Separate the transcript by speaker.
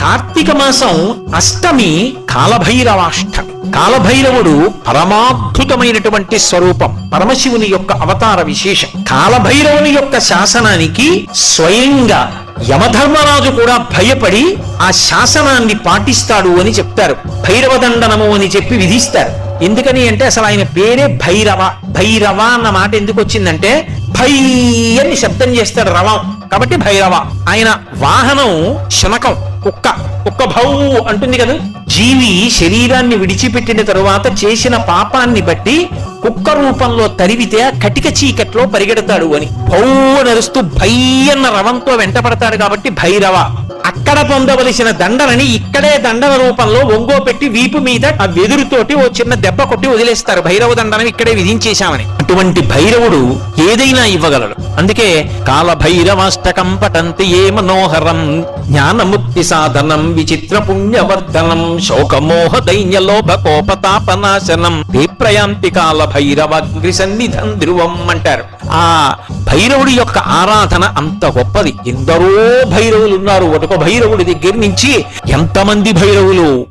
Speaker 1: కార్తీక మాసం అష్టమి కాలభైరవాష్టమి కాలభైరవుడు పరమాద్భుతమైనటువంటి స్వరూపం పరమశివుని యొక్క అవతార విశేషం. కాలభైరవుని యొక్క శాసనానికి స్వయంగా యమధర్మరాజు కూడా భయపడి ఆ శాసనాన్ని పాటిస్తాడు అని చెప్తారు. భైరవ దండనము అని చెప్పి విధిస్తారు. ఎందుకని అంటే అసలు ఆయన పేరే భైరవ భైరవ అన్న మాట ఎందుకు వచ్చిందంటే భై అని శబ్దం చేస్తాడు రవం. కాబట్టి భైరవ ఆయన వాహనం శనకం కుక్క కుక్క భౌ అంటుంది కదా. జీవి శరీరాన్ని విడిచిపెట్టిన తరువాత చేసిన పాపాన్ని బట్టి కుక్క రూపంలో తరివితే కటిక చీకట్లో పరిగెడతాడు అని. భౌ నరుస్తూ భై అన్న రవంతో వెంటపడతాడు కాబట్టి భైరవ. అక్కడ పొందవలసిన దండనని ఇక్కడే దండన రూపంలో ఒంగో పెట్టి వీపు మీద ఆ వెదురుతోటి ఓ చిన్న దెబ్బ కొట్టి వదిలేస్తారు. భైరవ దండనం ఇక్కడే విధించేశామని. అటువంటి భైరవుడు ఏదైనా ఇవ్వగలడు. అందుకే కాల భైరవాష్టకం పటంతి ఏ మనోహరం జ్ఞానముక్తి సాధనం విచిత్ర పుణ్యవర్ధనం శోకమోహ దైన్య లోభ కోపతాపనాశనం విప్రయాంతి కాల భైరవ సన్నిధం ధ్రువం అంటారు. ఆ భైరవుడి యొక్క ఆరాధన అంత గొప్పది. ఎందరో భైరవులు ఉన్నారు. ఒక భైరవుడి దగ్గర నుంచి ఎంతమంది భైరవులు?